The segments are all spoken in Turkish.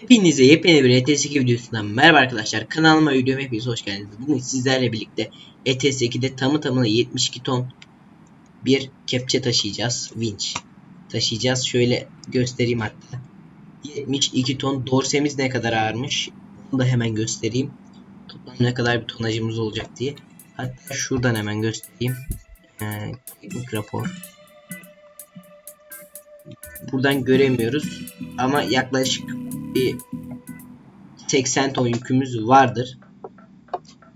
Hepinize yepyeni bir ETS2 videosundan merhaba arkadaşlar. Kanalıma videoma hepiniz hoş geldiniz. Bugün sizlerle birlikte ETS2'de tamı tamına 72 ton bir kepçe taşıyacağız. Winch taşıyacağız. Şöyle göstereyim hatta. 72 ton dorsemiz ne kadar ağırmış. Onu da hemen göstereyim. Toplam ne kadar bir tonajımız olacak diye. Hatta şuradan hemen göstereyim. Ee, teknik rapor. Buradan göremiyoruz. Ama yaklaşık bir 80 ton yükümüz vardır.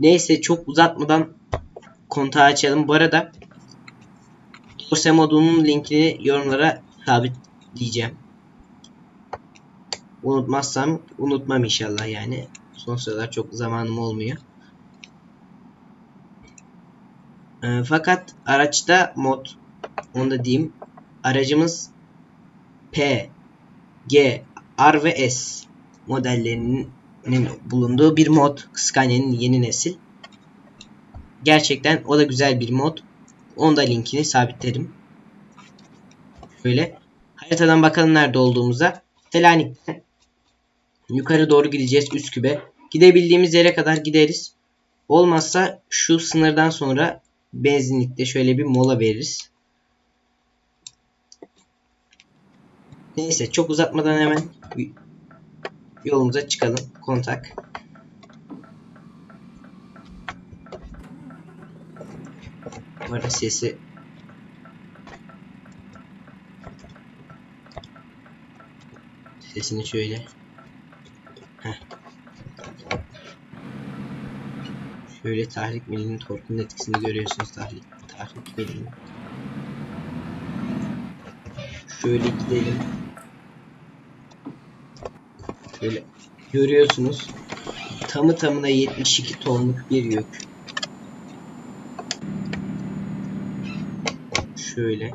Neyse çok uzatmadan kontağı açalım. Bu arada Dorse modunun linkini yorumlara sabitleyeceğim. Unutmazsam unutmam inşallah yani. Son sıralar çok zamanım olmuyor. Ee, fakat araçta mod onu da diyeyim. Aracımız P, G, R ve S modellerinin bulunduğu bir mod. Scania'nın yeni nesil. Gerçekten o da güzel bir mod. Onu da linkini sabitlerim. Şöyle. Haritadan bakalım nerede olduğumuza. Selanik'ten yukarı doğru gideceğiz Üsküp'e. Gidebildiğimiz yere kadar gideriz. Olmazsa şu sınırdan sonra benzinlikte şöyle bir mola veririz. Neyse çok uzatmadan hemen yolumuza çıkalım. Kontak. Arada sesi sesini şöyle Heh. şöyle tahrik milinin torkunun etkisini görüyorsunuz tahrik tahrik milinin şöyle gidelim şöyle görüyorsunuz tamı tamına 72 tonluk bir yük şöyle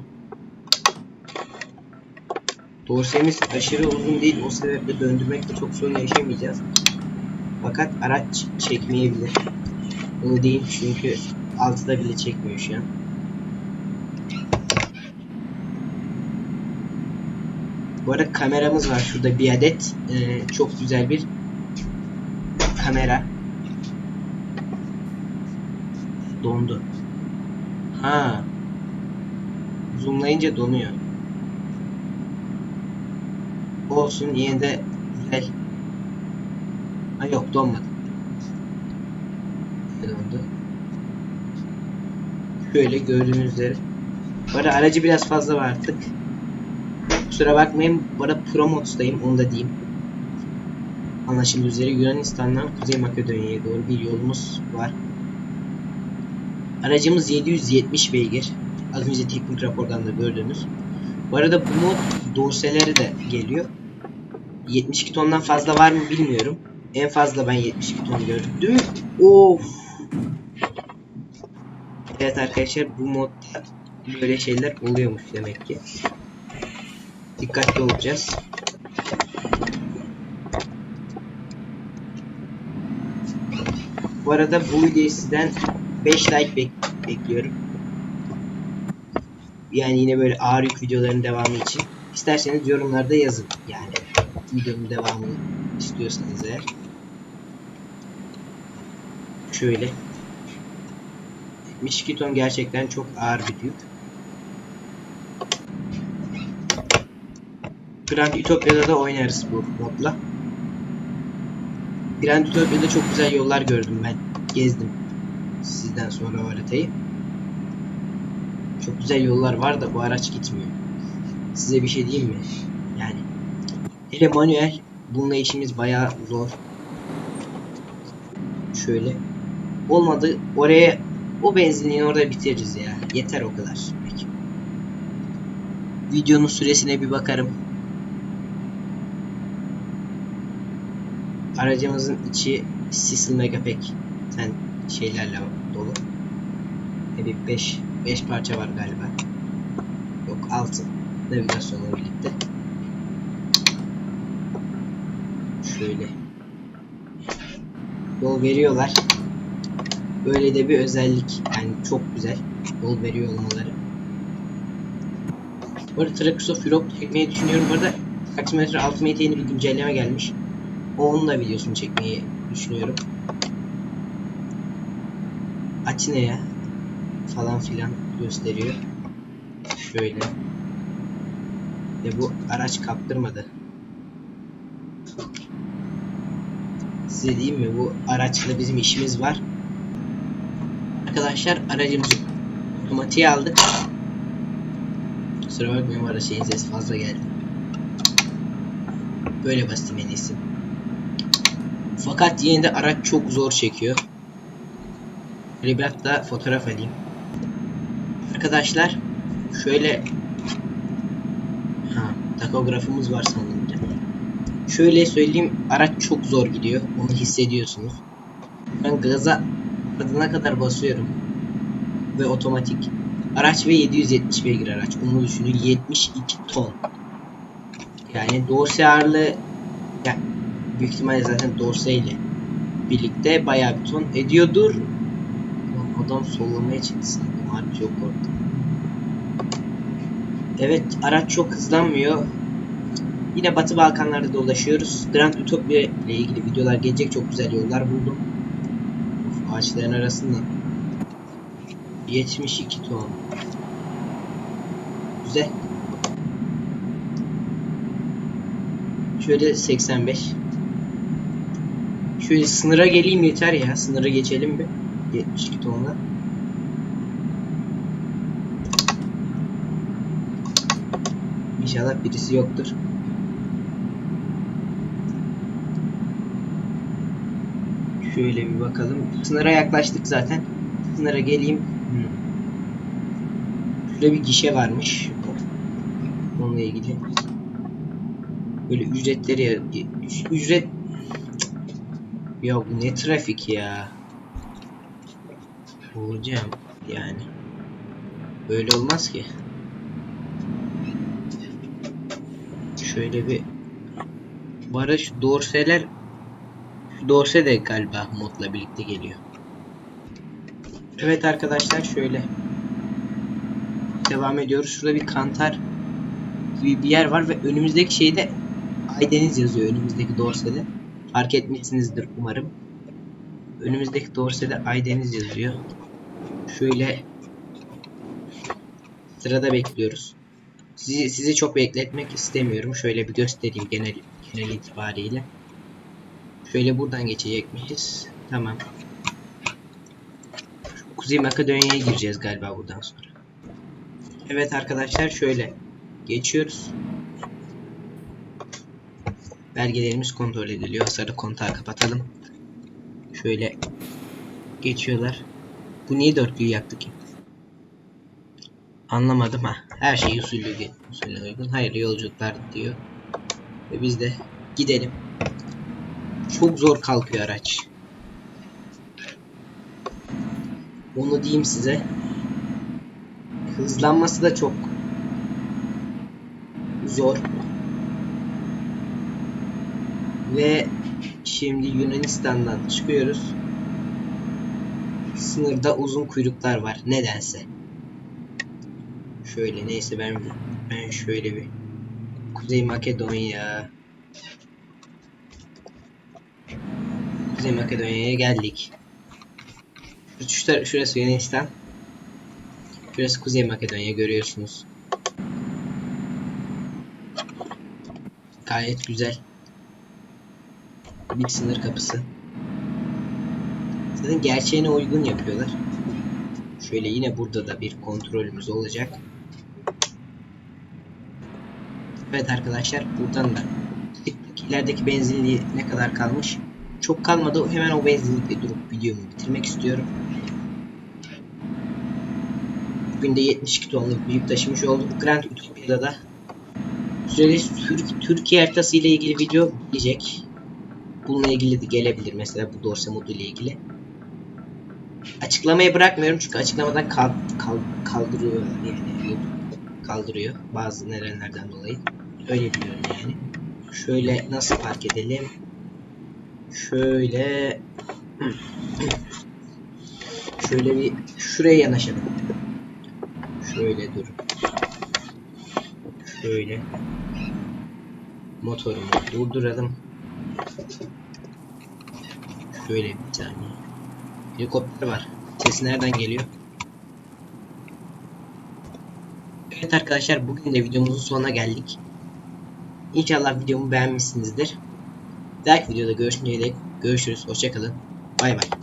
Dorsemiz aşırı uzun değil o sebeple döndürmekte çok sorun yaşamayacağız. Fakat araç çekmeyebilir. Bunu değil çünkü altıda bile çekmiyor şu an. Bu arada kameramız var şurada bir adet. Ee, çok güzel bir kamera. Dondu. Ha. Zoomlayınca donuyor. Olsun yine de güzel. Ha yok donmadı. Dondu? Şöyle gördüğünüz üzere. Bu aracı biraz fazla var artık. Kusura bakmayın. Bu arada Pro moddayım onu da diyeyim. Anlaşıldığı üzere Yunanistan'dan Kuzey Makedonya'ya doğru bir yolumuz var. Aracımız 770 beygir. Az önce teknik rapordan da gördüğünüz. Bu arada bu mod dorseleri de geliyor. 72 tondan fazla var mı bilmiyorum. En fazla ben 72 ton gördüm. Of. Evet arkadaşlar bu modda böyle şeyler oluyormuş demek ki. Dikkatli olacağız. Bu arada bu videoyu sizden 5 like bek bekliyorum. Yani yine böyle ağır yük videoların devamı için. İsterseniz yorumlarda yazın. Yani videonun devamını istiyorsanız eğer. Şöyle. 72 ton gerçekten çok ağır bir yük. Grand Ütopya'da da oynarız bu modla. Grand Ütopya'da çok güzel yollar gördüm ben. Gezdim. Sizden sonra o haritayı. Çok güzel yollar var da bu araç gitmiyor. Size bir şey diyeyim mi? Yani hele manuel bununla işimiz bayağı zor. Şöyle. Olmadı oraya o benzinliği orada bitiririz ya. Yeter o kadar. Peki. Videonun süresine bir bakarım. Aracımızın içi Sisal Megapek sen şeylerle dolu. Bir 5 5 parça var galiba. Yok 6 navigasyonla birlikte. Şöyle. Yol veriyorlar. Böyle de bir özellik. Yani çok güzel. Yol veriyor olmaları. Bu arada Trakus of Europe çekmeyi düşünüyorum. Bu arada Taximetre Ultimate yeni bir güncelleme gelmiş. Onun da videosunu çekmeyi düşünüyorum. Aç ne ya? Falan filan gösteriyor. Şöyle. Ve bu araç kaptırmadı. Size diyeyim mi bu araçla bizim işimiz var. Arkadaşlar aracımızı otomatiğe aldık. Kusura bakmayın bu arada şeyin sesi fazla geldi. Böyle basayım en. Fakat yine de araç çok zor çekiyor. Bir hatta fotoğraf alayım. Arkadaşlar şöyle ha takografımız var sanırım. Şöyle söyleyeyim araç çok zor gidiyor. Onu hissediyorsunuz. Ben gaza adına kadar basıyorum. Ve otomatik. Araç ve 770 beygir araç. Onu düşünün 72 ton. Yani dorse ağırlığı büyük ihtimalle zaten dorse ile birlikte bayağı bir ton ediyordur. Adam sollamaya çıktı sandım. Harbi çok korktum. Evet araç çok hızlanmıyor. Yine Batı Balkanlarda dolaşıyoruz. Grand Utopia ile ilgili videolar gelecek. Çok güzel yollar buldum. Of, ağaçların arasında. 72 ton. Güzel. Şöyle 85. Şöyle sınıra geleyim yeter ya. Sınıra geçelim bir. 72 tonla. İnşallah birisi yoktur. Şöyle bir bakalım. Sınıra yaklaştık zaten. Sınıra geleyim. Hmm. Şurada bir gişe varmış. Onunla ilgili. Böyle ücretleri ücret ya ne trafik ya. Hocam yani. Böyle olmaz ki. Şöyle bir Barış dorseler dorse de galiba modla birlikte geliyor. Evet arkadaşlar şöyle devam ediyoruz. Şurada bir kantar gibi bir yer var ve önümüzdeki şeyde Aydeniz yazıyor önümüzdeki dorsede. Fark etmişsinizdir umarım. Önümüzdeki dorsede Aydeniz yazıyor. Şöyle sırada bekliyoruz. Sizi, sizi çok bekletmek istemiyorum. Şöyle bir göstereyim genel genel itibariyle. Şöyle buradan geçecekmişiz. Tamam. Kuzey Makedonya'ya gireceğiz galiba buradan sonra. Evet arkadaşlar şöyle geçiyoruz. Belgelerimiz kontrol ediliyor. Sarı kontağı kapatalım. Şöyle geçiyorlar. Bu niye dörtlüyü yaktı ki? Anlamadım ha. Her şey usulü, usulüne uygun. Hayırlı yolculuklar diyor. Ve biz de gidelim. Çok zor kalkıyor araç. Onu diyeyim size. Hızlanması da çok zor. Ve şimdi Yunanistan'dan çıkıyoruz. Sınırda uzun kuyruklar var nedense. Şöyle neyse ben ben şöyle bir Kuzey Makedonya Kuzey Makedonya'ya geldik. Şu tar- şurası Yunanistan. Şurası Kuzey Makedonya görüyorsunuz. Gayet güzel. Bir sınır kapısı. Zaten gerçeğine uygun yapıyorlar. Şöyle yine burada da bir kontrolümüz olacak. Evet arkadaşlar buradan da ilerideki benzinliği ne kadar kalmış? Çok kalmadı. Hemen o benzinlikte durup videomu bitirmek istiyorum. Bugün de 72 tonluk bir yük taşımış olduk. Grand Utopia'da da süreli Türk Türkiye haritası ile ilgili video gelecek. Bununla ilgili de gelebilir mesela bu dorse modu ilgili. Açıklamayı bırakmıyorum çünkü açıklamadan kal, kal, kaldırıyor yani kaldırıyor bazı nedenlerden dolayı. Öyle biliyorum yani. Şöyle nasıl fark edelim? Şöyle şöyle bir şuraya yanaşalım. Şöyle dur. Şöyle motorumu durduralım. Şöyle bir saniye. Helikopter var. Sesi nereden geliyor? Evet arkadaşlar bugün de videomuzun sonuna geldik. İnşallah videomu beğenmişsinizdir. Dahaki videoda görüşünceye dek görüşürüz. Hoşçakalın. Bay bay.